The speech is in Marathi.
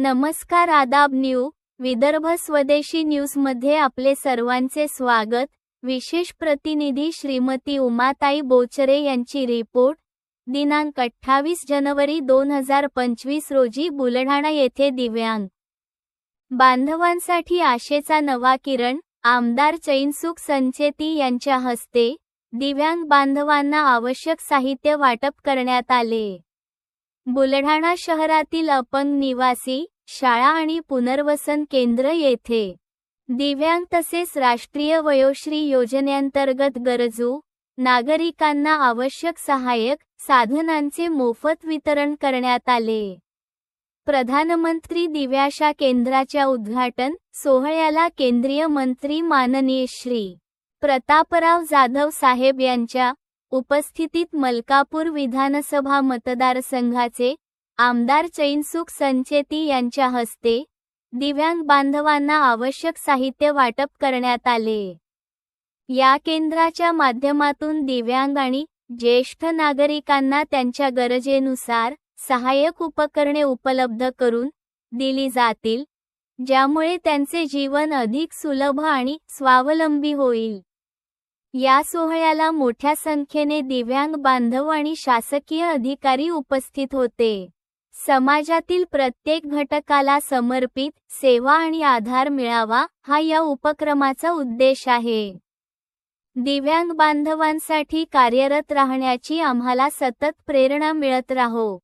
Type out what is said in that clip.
नमस्कार आदाब न्यू विदर्भ स्वदेशी न्यूजमध्ये आपले सर्वांचे स्वागत. विशेष प्रतिनिधी श्रीमती उमाताई बोचरे यांची रिपोर्ट. दिनांक अठ्ठावीस जानेवारी दोन हजार पंचवीस रोजी बुलढाणा येथे दिव्यांग. बांधवांसाठी आशेचा नवा किरण आमदार चैनसुख संचेती यांच्या हस्ते दिव्यांग बांधवांना आवश्यक साहित्य वाटप करण्यात आले. बुलढाणा शहरातील अपंग निवासी शाळा आणि पुनर्वसन केंद्र येथे. दिव्यांग तसेच राष्ट्रीय वयोश्री योजनेअंतर्गत गरजू नागरिकांना आवश्यक सहाय्यक साधनांचे मोफत वितरण करण्यात आले. प्रधानमंत्री दिव्याशा केंद्राच्या उद्घाटन सोहळ्याला केंद्रीय मंत्री माननीय श्री. प्रतापराव जाधव साहेब यांच्या उपस्थितीत मलकापूर विधानसभा मतदारसंघाचे आमदार चैनसुख संचेती यांच्या हस्ते दिव्यांग बांधवांना आवश्यक साहित्य वाटप करण्यात आले. या केंद्राच्या माध्यमातून दिव्यांग आणि ज्येष्ठ नागरिकांना त्यांच्या गरजेनुसार सहाय्यक उपकरणे उपलब्ध करून दिली जातील ज्यामुळे त्यांचे जीवन अधिक सुलभ आणि स्वावलंबी होईल. या सोहळ्याला मोठ्या संख्येने दिव्यांग बांधव आणि शासकीय अधिकारी उपस्थित होते. समाजातील प्रत्येक घटकाला समर्पित सेवा आणि आधार मिळावा हा या उपक्रमाचा उद्देश आहे. दिव्यांग बांधवांसाठी कार्यरत राहण्याची आम्हाला सतत प्रेरणा मिळत राहो.